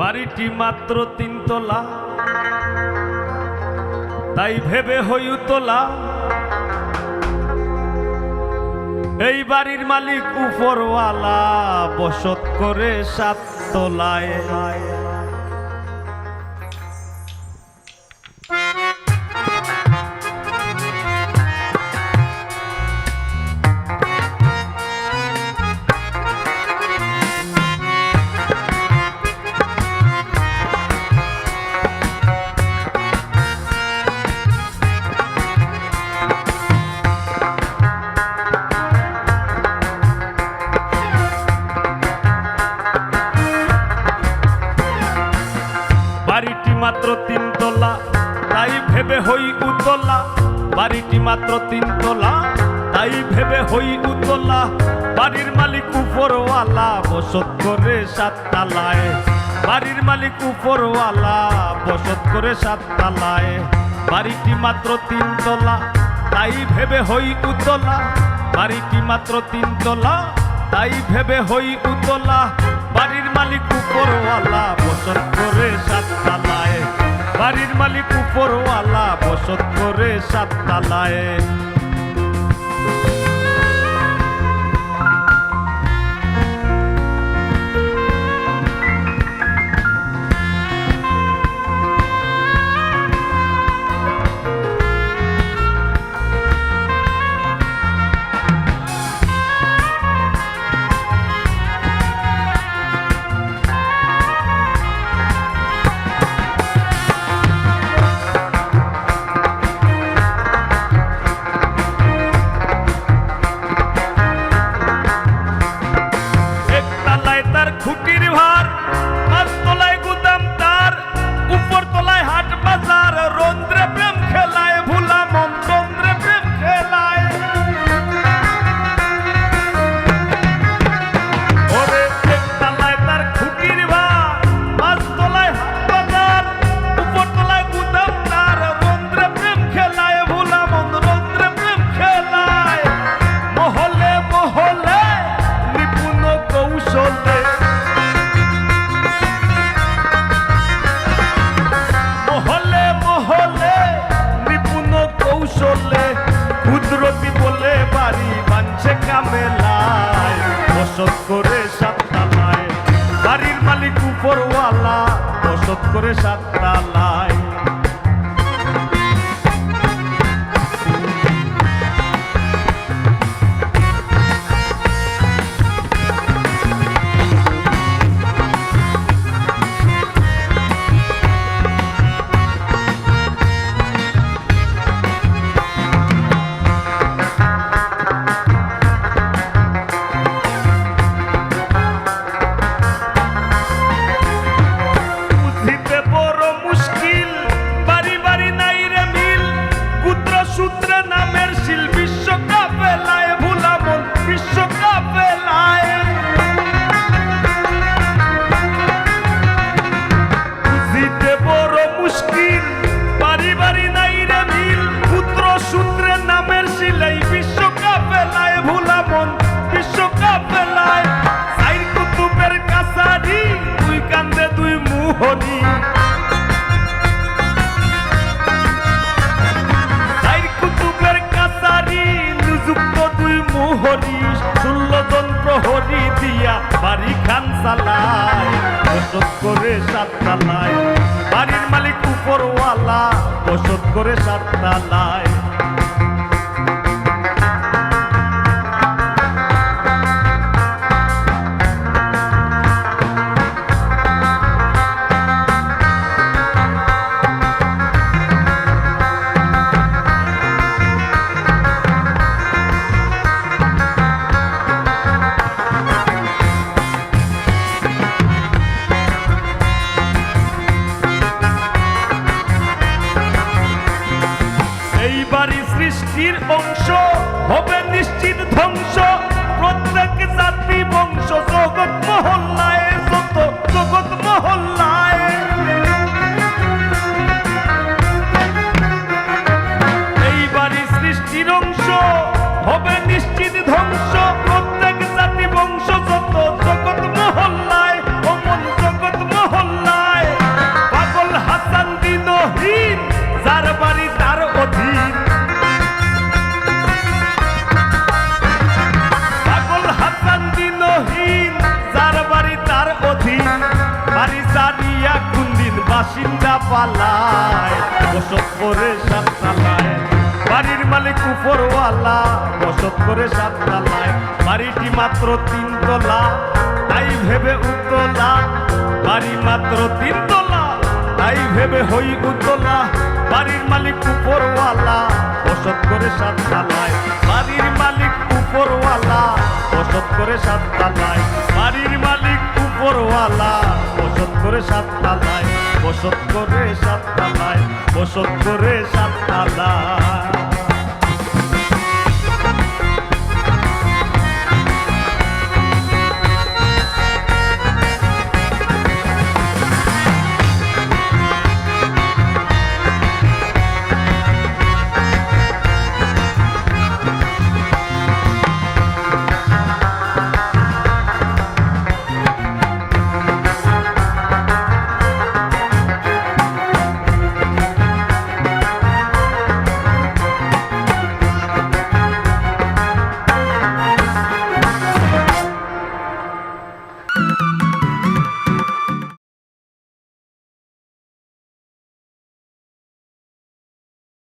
বাড়িটি মাত্র তিনতলা তাই ভেবে হই উতলা এই বাড়ির মালিক উপরওয়ালা বসত করে সাত তলায়। বাড়িটি মাত্র তিনতলা তাই ভেবে হই উতলা। বাড়ির মালিক উপরওয়ালা, বসত করে সাততলায় বাড়ির মালিক উপরওয়ালা, বসত করে সাততলায় বাড়িটি মাত্র তিনতলা তাই ভেবে হই উতলা। বাড়িটি মাত্র তিনতলা তাই ভেবে হই উতলা। বাড়ির মালিক উপরওয়ালা, বসত করে সাততলায় বাড়ির মালিক উপরওয়ালা বসত করে সাততলায়। তার খুঁটির ভার আর গুদাম কামেলায় বসত করে সাততালায় বাড়ির মালিক উপরওয়ালা বসত করে সাততালায় দিয়া বাড়ি খান চালায় বসত করে বাড়ির মালিক উপরওয়ালা বসত করে সাততালায় সৃষ্টির অংশ হবে নিশ্চিত ধ্বংস। বাসিন্দা পালায়, বসত করে সাততলায় বাড়ির মালিক উপরওয়ালা, বসত করে সাততলায় বাড়িটি মাত্র তিনতলা, তাই ভেবে উতলা বাড়ি মাত্র তিনতলা, তাই ভেবে হই উতলা বাড়ির মালিক উপরওয়ালা, বসত করে সাততলায় বাড়ির মালিক উপরওয়ালা, বসত করে সাততলায় বাড়ির মালিক উপরওয়ালা, বসত করে সাততলায় বসত করে সাততলায় বসত করে সাততলায়